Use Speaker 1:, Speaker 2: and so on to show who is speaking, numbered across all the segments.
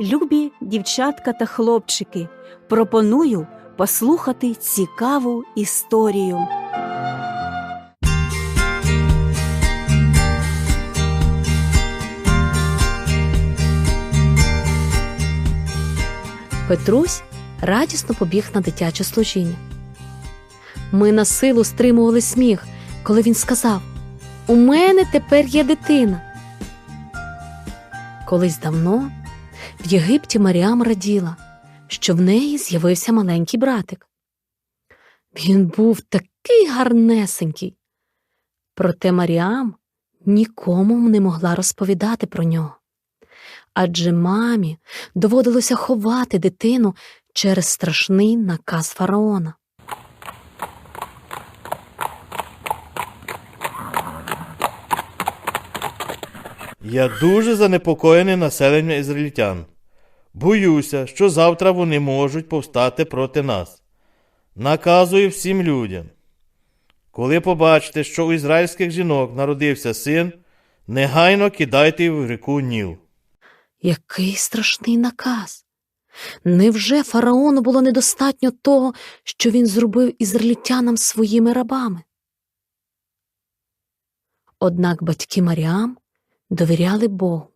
Speaker 1: Любі дівчатка та хлопчики, пропоную послухати цікаву історію.
Speaker 2: Петрусь радісно побіг на дитяче служіння. Ми на силу стримували сміх, коли він сказав: У мене тепер є дитина. Колись давно в Єгипті Маріам раділа, що в неї з'явився маленький братик. Він був такий гарнесенький. Проте Маріам нікому не могла розповідати про нього. Адже мамі доводилося ховати дитину через страшний наказ фараона.
Speaker 3: Я дуже занепокоєний населенням ізраїльтян. Боюся, що завтра вони можуть повстати проти нас. Наказую всім людям. Коли побачите, що у ізраїльських жінок народився син, негайно кидайте в ріку Ніл.
Speaker 2: Який страшний наказ. Невже фараону було недостатньо того, що він зробив ізраїльтянам своїми рабами? Однак батьки Маріам довіряли Богу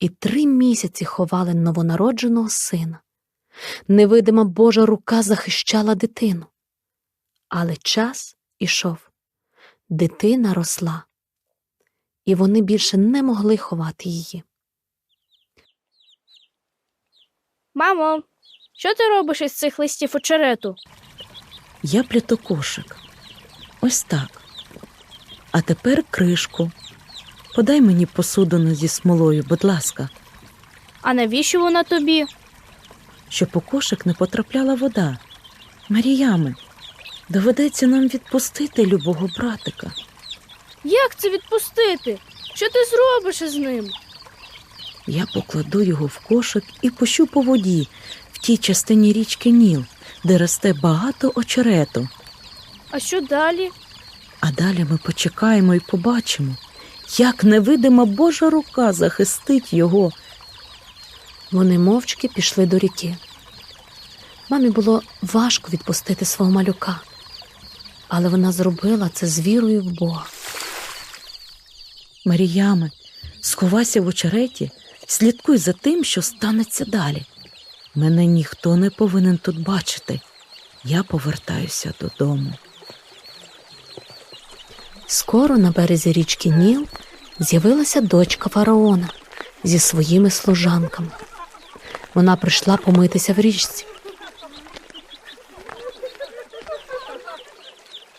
Speaker 2: і три місяці ховали новонародженого сина. Невидима Божа рука захищала дитину. Але час ішов. Дитина росла, і вони більше не могли ховати її.
Speaker 4: Мамо, що ти робиш із цих листів очерету?
Speaker 5: Я пліту кошик. Ось так. А тепер кришку. Подай мені посудину зі смолою, будь ласка,
Speaker 4: А навіщо вона тобі?
Speaker 5: щоб у кошик не потрапляла вода. Маріями, доведеться нам відпустити любого братика.
Speaker 4: Як це відпустити? Що ти зробиш із ним?
Speaker 5: Я покладу його в кошик і пущу по воді в тій частині річки Ніл, де росте багато очерету.
Speaker 4: А що далі?
Speaker 5: А далі ми почекаємо і побачимо, як невидима Божа рука захистить його.
Speaker 2: Вони мовчки пішли до ріки. Мамі було важко відпустити свого малюка, але вона зробила це з вірою в Бога.
Speaker 5: Маріяме, сховайся в очереті, слідкуй за тим, що станеться далі. Мене ніхто не повинен тут бачити. Я повертаюся додому.
Speaker 2: Скоро на березі річки Ніл з'явилася дочка фараона зі своїми служанками. Вона прийшла помитися в річці.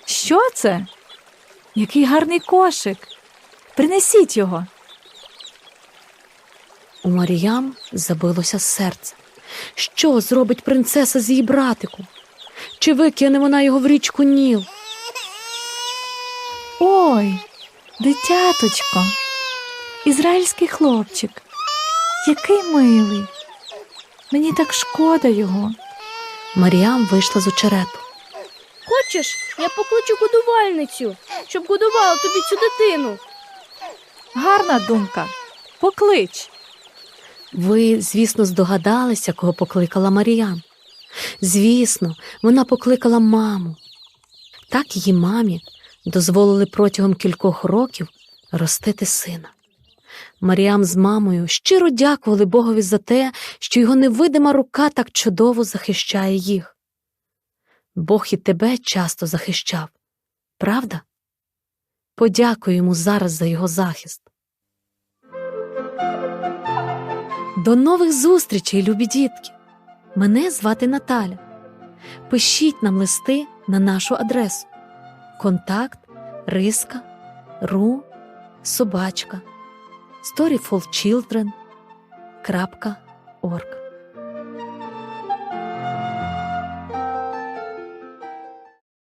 Speaker 6: Що це? Який гарний кошик. Принесіть його.
Speaker 2: У Маріям забилося серце. Що зробить принцеса з її братиком? Чи викине вона його в річку Ніл?
Speaker 6: Ой, дитяточко, ізраїльський хлопчик. Який милий. Мені так шкода його.
Speaker 2: Маріам вийшла з очерету.
Speaker 4: Хочеш, я покличу годувальницю, щоб годувала тобі цю дитину.
Speaker 6: Гарна думка. Поклич.
Speaker 2: Ви, звісно, здогадалися, кого покликала Маріям. Звісно, вона покликала маму. Так її мамі дозволили протягом кількох років ростити сина. Маріам з мамою щиро дякували Богові за те, що його невидима рука так чудово захищає їх. Бог і тебе часто захищав, правда? Подякуй йому зараз за його захист. До нових зустрічей, любі дітки! Мене звати Наталя. Пишіть нам листи на нашу адресу контакт риска ру собачка storyfulchildren.org